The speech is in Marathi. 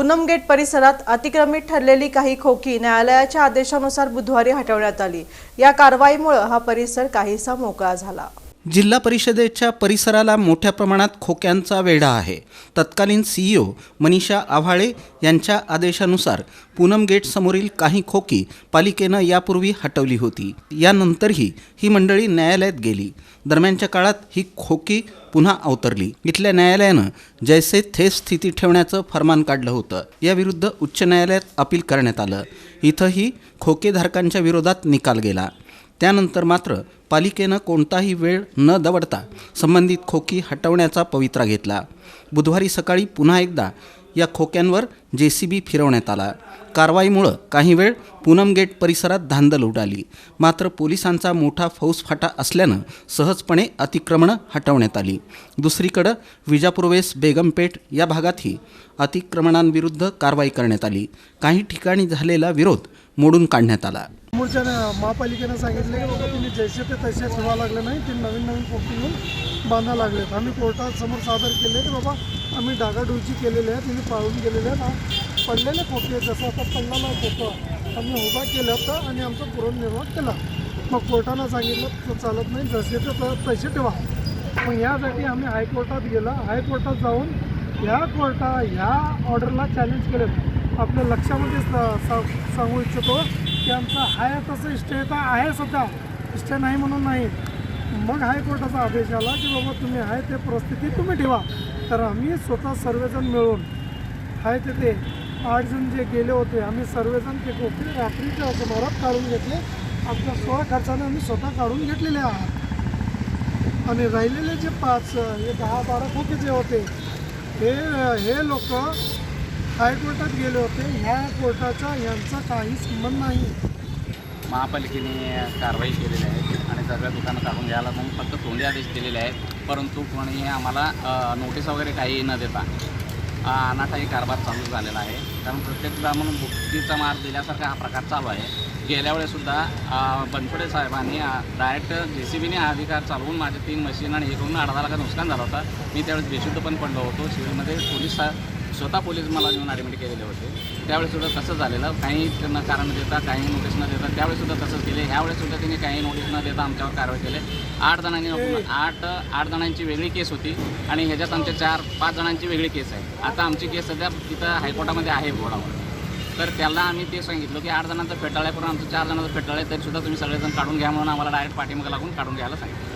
पूनम गेट परिसरात अतिक्रमित ठरलेली काही खोकी न्यायालयाच्या आदेशानुसार बुधवारी हटवण्यात आली. या कारवाईमुळे हा परिसर काहीसा मोकळा झाला. जिल्हा परिषदेच्या परिसराला मोठ्या प्रमाणात खोक्यांचा वेढा आहे. तत्कालीन सीईओ मनीषा आव्हाळे यांच्या आदेशानुसार पूनम गेटसमोरील काही खोकी पालिकेनं यापूर्वी हटवली होती. यानंतरही ही मंडळी न्यायालयात गेली. दरम्यानच्या काळात ही खोकी पुन्हा अवतरली. इथल्या न्यायालयानं जैसे थे स्थिती ठेवण्याचं फरमान काढलं होतं. याविरुद्ध उच्च न्यायालयात अपील करण्यात आलं. इथंही खोकेधारकांच्या विरोधात निकाल गेला. त्यानंतर मात्र पालिकेनं कोणताही वेळ न दवडता संबंधित खोकी हटवण्याचा पवित्रा घेतला. बुधवारी सकाळी पुन्हा एकदा या खोक्यांवर जे सी बी फिरवण्यात आला. कारवाईमुळं काही वेळ पूनम गेट परिसरात धांदल उडाली. मात्र पोलिसांचा मोठा फौजफाटा असल्यानं सहजपणे अतिक्रमणं हटवण्यात आली. दुसरीकडं विजापूर्वेस बेगमपेठ या भागातही अतिक्रमणांविरुद्ध कारवाई करण्यात आली. काही ठिकाणी झालेला विरोध मोडून काढण्यात आला. समोरच्या महापालिकेनं सांगितले की बाबा तुम्ही जैसे ते तसे ठेवा लागले नाही ते नवीन नवीन पोपटी घेऊन बांधा लागलेत. आम्ही कोर्टात समोर सादर केले की बाबा आम्ही डागाडोळची केलेले आहे तिने पाळून गेलेले आहेत. पडलेले पोपटी आहेत जसं आता पडलेला होतं आम्ही उभा केला होतं आणि आमचा पुनर्निर्वाह केला. मग कोर्टानं सांगितलं तर चालत नाही जसे ते तसे ठेवा. मग यासाठी आम्ही हायकोर्टात गेला. हायकोर्टात जाऊन ह्या कोर्टा ह्या ऑर्डरला चॅलेंज केलं आपल्या लक्षामध्ये सांगू इच्छितो की आमचा हाय तसं स्टे तर आहे सध्या. स्टे नाही म्हणून नाही. मग हायकोर्टाचा आदेश आला की बाबा तुम्ही आहे ते परिस्थिती तुम्ही ठेवा. तर आम्ही स्वतः सर्वजण मिळून आहे तिथे आठ जण जे गेले होते आम्ही सर्वजण ते कोकणी रात्रीच्या सुमारात काढून घेतले. आमच्या सोळा खर्चाने आम्ही स्वतः काढून घेतलेले आहात. आणि राहिलेले जे पाच हे दहा बारा खोके जे होते हे हे लोक हायकोर्टात गेले होते. ह्या कोर्टाचा यांचा काही संबंध नाही. महापालिकेने कारवाई केलेली आहे आणि सगळ्या दुकानं काढून घ्यायला मग फक्त तोंडी आदेश दिलेले आहेत. परंतु कोणी आम्हाला अ, नोटीस वगैरे काही न देता अ, अनाठाई कारभार चालू झालेला आहे. कारण प्रत्येकदा म्हणून बुक्कीचा मार दिल्यासारखा हा प्रकार चालू आहे. गेल्या वेळेसुद्धा अ, बनसोडे साहेबांनी डायरेक्ट जे सी बीने अधिकार चालवून माझे तीन मशीन आणि हे करून अर्धा लाखात नुकसान झालं होतं. मी त्यावेळेस बेशुद्ध पण पडलो होतो. सिव्हिलमध्ये पोलीस सा- स्वतः पोलीस मला घेऊन ॲडमिट केलेले होते. त्यावेळेस सुद्धा तसं झालेलं. काही न कारण देता काही नोटीस न देता त्यावेळेस सुद्धा तसंच केले. ह्यावेळेस सुद्धा त्यांनी काही नोटीस न देता आमच्यावर कारवाई केली. आठ जणांनी आठ आठ जणांची वेगळी केस होती आणि ह्याच्यात आमच्या चार पाच जणांची वेगळी केस आहे. आता आमची केस सध्या तिथं हायकोर्टामध्ये आहे बोर्डावर तर त्याला आम्ही ते सांगितलं की आठ जणांचं फेटाळ्या करून आमचं चार जणांचं फेटाळ्या तरी सुद्धा तुम्ही सगळेजण काढून घ्या म्हणून आम्हाला डायरेक्ट पाठीमागं लागून काढून घ्यायला सांगितलं.